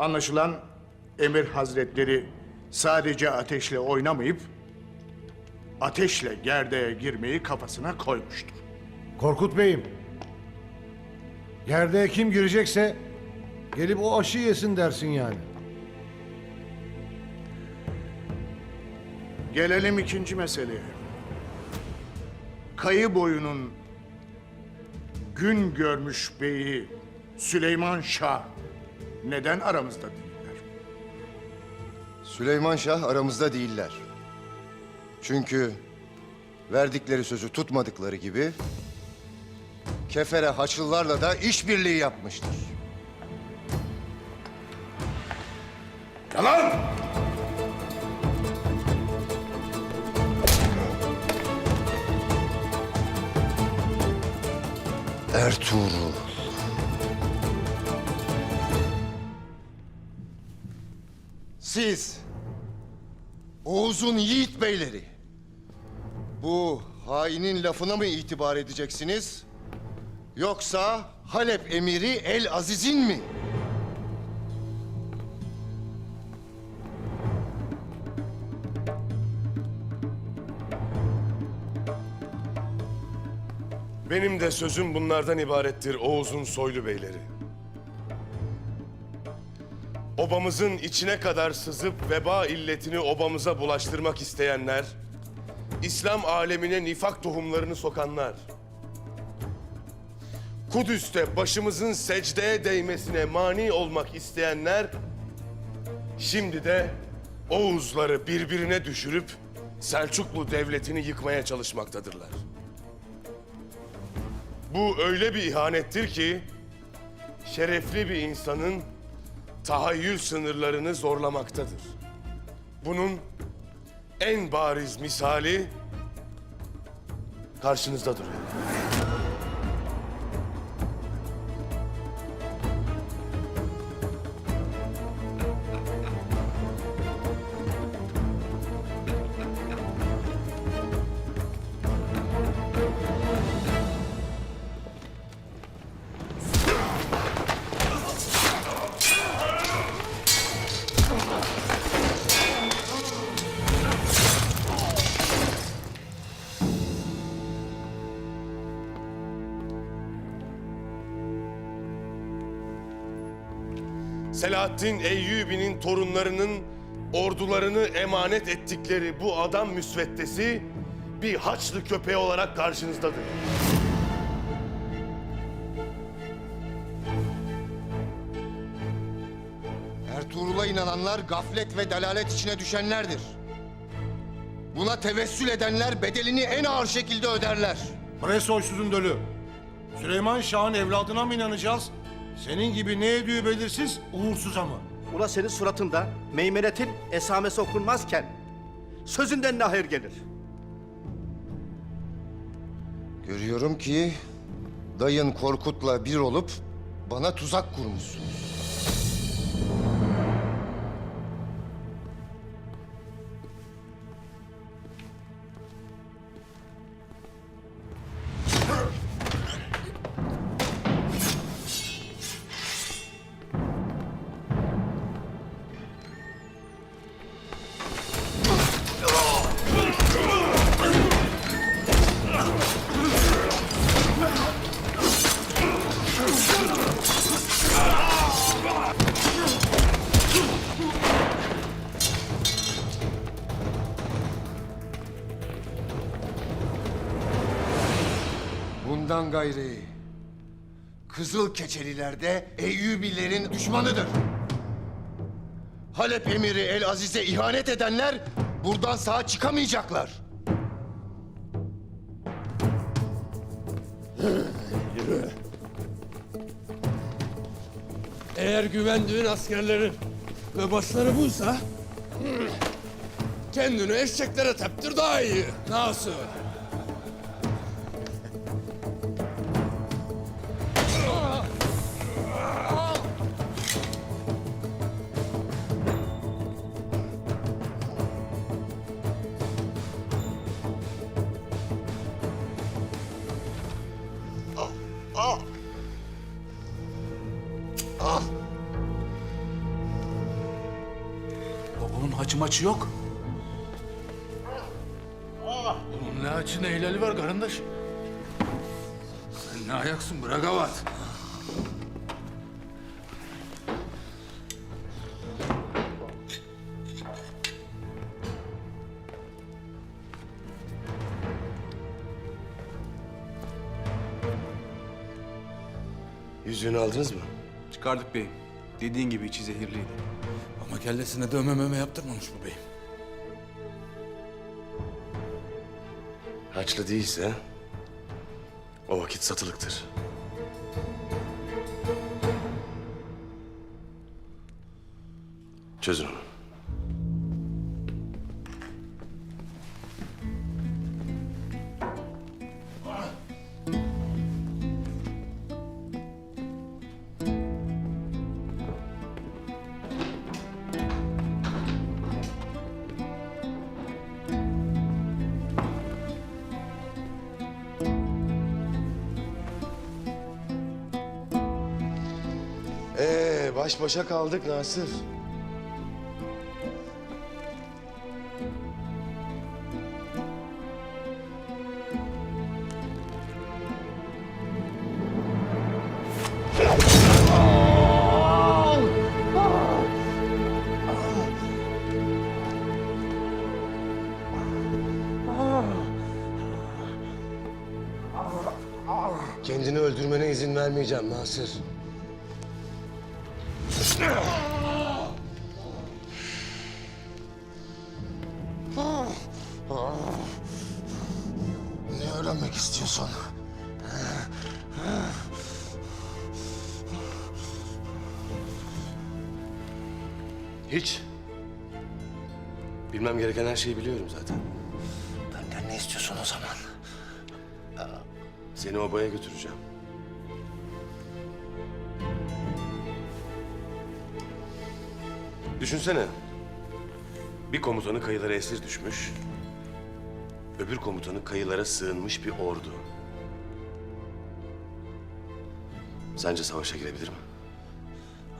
Anlaşılan Emir Hazretleri sadece ateşle oynamayıp ateşle gerdeğe girmeyi kafasına koymuştur. Korkut Bey'im. Gerdeğe kim girecekse gelip o aşı yesin dersin yani. Gelelim ikinci meseleye. Kayı boyunun gün görmüş beyi Süleyman Şah neden aramızda değiller? Süleyman Şah aramızda değiller. Çünkü verdikleri sözü tutmadıkları gibi Kefere Haçlılarla da işbirliği yapmıştır. Yalan! Ertuğrul. Siz Oğuz'un yiğit beyleri bu hainin lafına mı itibar edeceksiniz? Yoksa Halep emiri El Aziz'in mi? Benim de sözüm bunlardan ibarettir Oğuz'un soylu beyleri. Obamızın içine kadar sızıp veba illetini obamıza bulaştırmak isteyenler, İslam alemine nifak tohumlarını sokanlar, Kudüs'te başımızın secdeye değmesine mani olmak isteyenler, şimdi de Oğuzları birbirine düşürüp Selçuklu devletini yıkmaya çalışmaktadırlar. Bu öyle bir ihanettir ki şerefli bir insanın tahayyül sınırlarını zorlamaktadır. Bunun en bariz misali karşınızda duruyor. Selahaddin Eyyubi'nin torunlarının ordularını emanet ettikleri bu adam müsveddesi bir haçlı köpeği olarak karşınızdadır. Ertuğrul'a inananlar gaflet ve dalalet içine düşenlerdir. Buna tevessül edenler bedelini en ağır şekilde öderler. Bre soysuzun dölü. Süleyman Şah'ın evladına mı inanacağız? Senin gibi ne ediyor belirsiz, uğursuza mı? Ula senin suratında meymenetin esamesi okunmazken sözünden ne hayır gelir? Görüyorum ki dayın Korkut'la bir olup bana tuzak kurmuşsunuz. Bundan gayri Kızıl Keçeliler de Eyyubilerin düşmanıdır. Halep emiri El Aziz'e ihanet edenler buradan sağ çıkamayacaklar. Eğer güvendiğin askerlerin ve başları buysa... ...kendini eşeklere teptir daha iyi. Nasıl? Maçı yok. Bunun ne haçı ne hilali var karındaş? Sen ne ayaksın bırak avat. Yüzüğünü aldınız mı? Çıkardık beyim. Dediğin gibi içi zehirliydi. Kellesine dövme möme yaptırmamış bu beyim. Haçlı değilse o vakit satılıktır. Çözün onu. Baş başa kaldık Nasır. Kendini öldürmene izin vermeyeceğim Nasır. Ne öğrenmek istiyorsun? Hiç. Bilmem gereken her şeyi biliyorum zaten. Benden ne istiyorsun o zaman? Seni obaya götüreceğim. Düşünsene. Bir komutanı kayılara esir düşmüş. Öbür komutanı kayılara sığınmış bir ordu. Sence savaşa girebilir mi?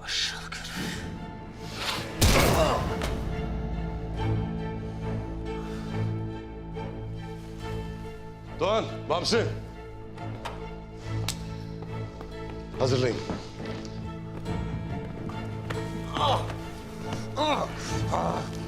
Aşağılık herif. Doğan, Bamsı. Hazırlayın. Ah! ああ。